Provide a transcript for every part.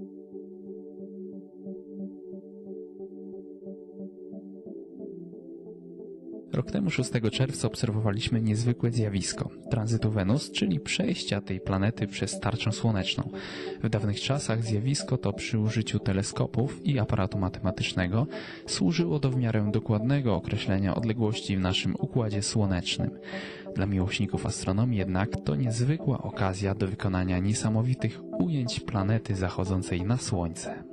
thank you Rok temu 6 czerwca obserwowaliśmy niezwykłe zjawisko tranzytu Wenus, czyli przejścia tej planety przez tarczę słoneczną. W dawnych czasach zjawisko to przy użyciu teleskopów i aparatu matematycznego służyło do w miarę dokładnego określenia odległości w naszym układzie słonecznym. Dla miłośników astronomii jednak to niezwykła okazja do wykonania niesamowitych ujęć planety zachodzącej na Słońce.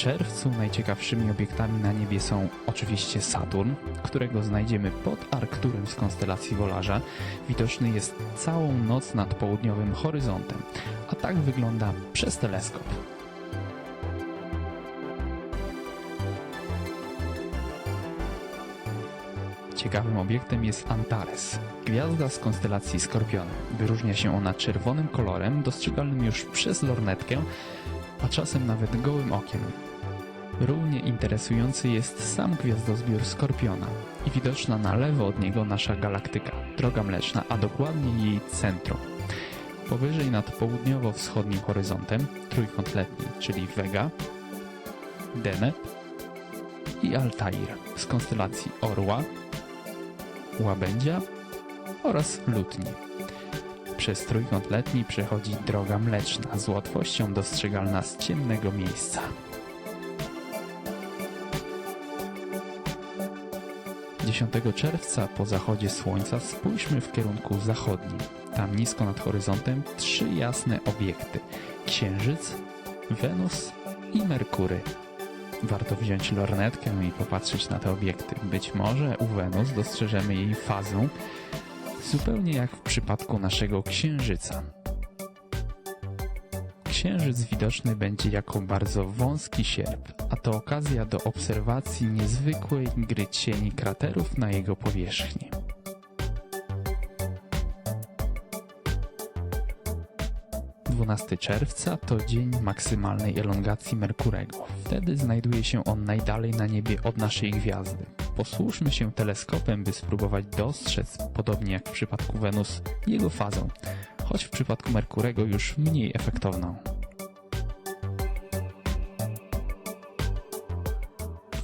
Czerwcu najciekawszymi obiektami na niebie są oczywiście Saturn, którego znajdziemy pod Arkturem z konstelacji Wolarza. Widoczny jest całą noc nad południowym horyzontem, a tak wygląda przez teleskop. Ciekawym obiektem jest Antares, gwiazda z konstelacji Skorpiona. Wyróżnia się ona czerwonym kolorem, dostrzegalnym już przez lornetkę, a czasem nawet gołym okiem. Równie interesujący jest sam gwiazdozbiór Skorpiona i widoczna na lewo od niego nasza galaktyka, Droga Mleczna, a dokładnie jej centrum. Powyżej nad południowo-wschodnim horyzontem trójkąt letni, czyli Vega, Deneb i Altair z konstelacji Orła, Łabędzia oraz Lutni. Przez trójkąt letni przechodzi droga mleczna, z łatwością dostrzegalna z ciemnego miejsca. 10 czerwca po zachodzie słońca spójrzmy w kierunku zachodnim. Tam nisko nad horyzontem trzy jasne obiekty: Księżyc, Wenus i Merkury. Warto wziąć lornetkę i popatrzeć na te obiekty. Być może u Wenus dostrzeżemy jej fazę, zupełnie jak w przypadku naszego Księżyca. Księżyc widoczny będzie jako bardzo wąski sierp, a to okazja do obserwacji niezwykłej gry cieni kraterów na jego powierzchni. 12 czerwca to dzień maksymalnej elongacji Merkurego. Wtedy znajduje się on najdalej na niebie od naszej gwiazdy. Posłużmy się teleskopem, by spróbować dostrzec, podobnie jak w przypadku Wenus, jego fazę, choć w przypadku Merkurego już mniej efektowną.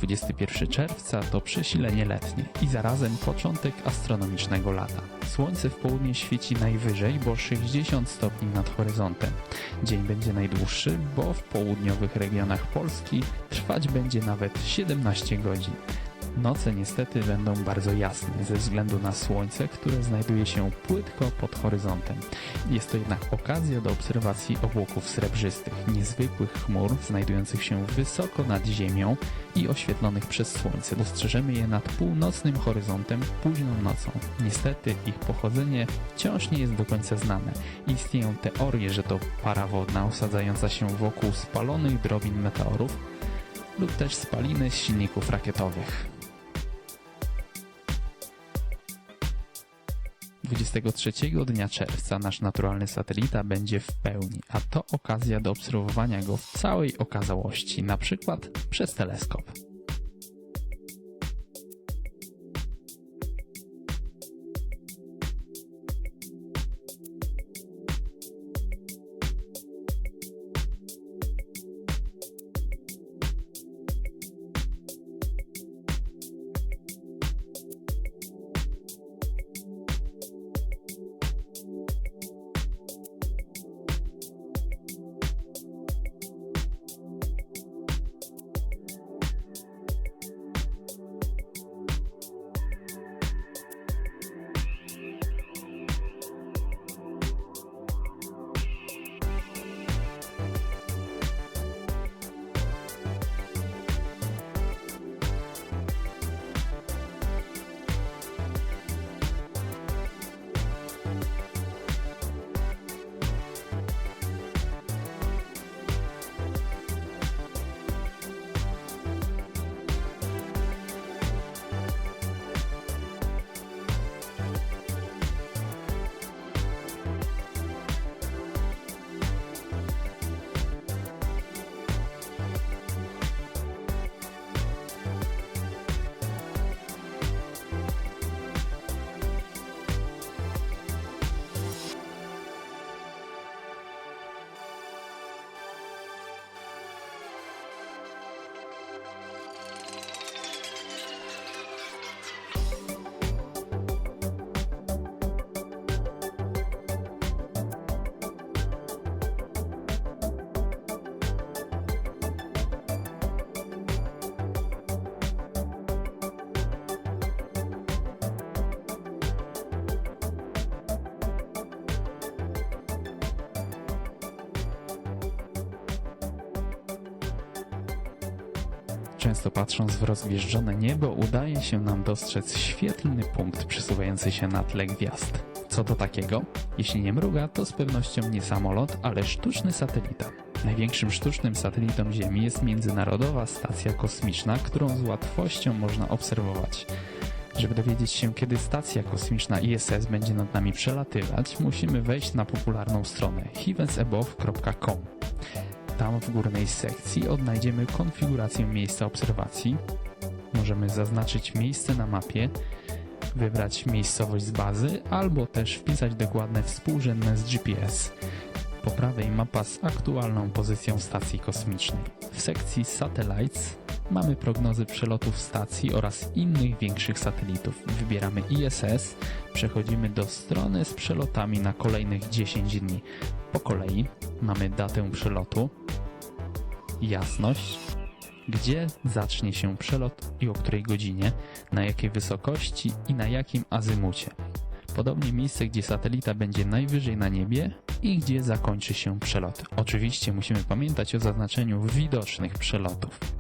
21 czerwca to przesilenie letnie i zarazem początek astronomicznego lata. Słońce w południe świeci najwyżej, bo 60 stopni nad horyzontem. Dzień będzie najdłuższy, bo w południowych regionach Polski trwać będzie nawet 17 godzin. Noce niestety będą bardzo jasne ze względu na słońce, które znajduje się płytko pod horyzontem. Jest to jednak okazja do obserwacji obłoków srebrzystych, niezwykłych chmur znajdujących się wysoko nad ziemią i oświetlonych przez słońce. Dostrzeżemy je nad północnym horyzontem późną nocą. Niestety ich pochodzenie wciąż nie jest do końca znane. Istnieją teorie, że to para wodna osadzająca się wokół spalonych drobin meteorów lub też spaliny z silników rakietowych. 23 dnia czerwca nasz naturalny satelita będzie w pełni, a to okazja do obserwowania go w całej okazałości, na przykład przez teleskop. Często patrząc w rozgwieżdżone niebo udaje się nam dostrzec świetlny punkt przesuwający się na tle gwiazd. Co to takiego? Jeśli nie mruga, to z pewnością nie samolot, ale sztuczny satelita. Największym sztucznym satelitą Ziemi jest Międzynarodowa Stacja Kosmiczna, którą z łatwością można obserwować. Żeby dowiedzieć się, kiedy stacja kosmiczna ISS będzie nad nami przelatywać, musimy wejść na popularną stronę heavensabove.com. Tam w górnej sekcji odnajdziemy konfigurację miejsca obserwacji. Możemy zaznaczyć miejsce na mapie, wybrać miejscowość z bazy, albo też wpisać dokładne współrzędne z GPS. Po prawej mapa z aktualną pozycją stacji kosmicznej. W sekcji Satellites mamy prognozy przelotów stacji oraz innych większych satelitów. Wybieramy ISS, przechodzimy do strony z przelotami na kolejnych 10 dni. Po kolei mamy datę przelotu, jasność, gdzie zacznie się przelot i o której godzinie, na jakiej wysokości i na jakim azymucie. Podobnie miejsce, gdzie satelita będzie najwyżej na niebie i gdzie zakończy się przelot. Oczywiście musimy pamiętać o zaznaczeniu widocznych przelotów.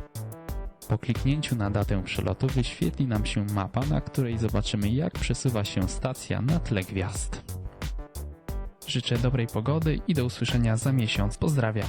Po kliknięciu na datę przelotu wyświetli nam się mapa, na której zobaczymy jak przesuwa się stacja na tle gwiazd. Życzę dobrej pogody i do usłyszenia za miesiąc. Pozdrawiam.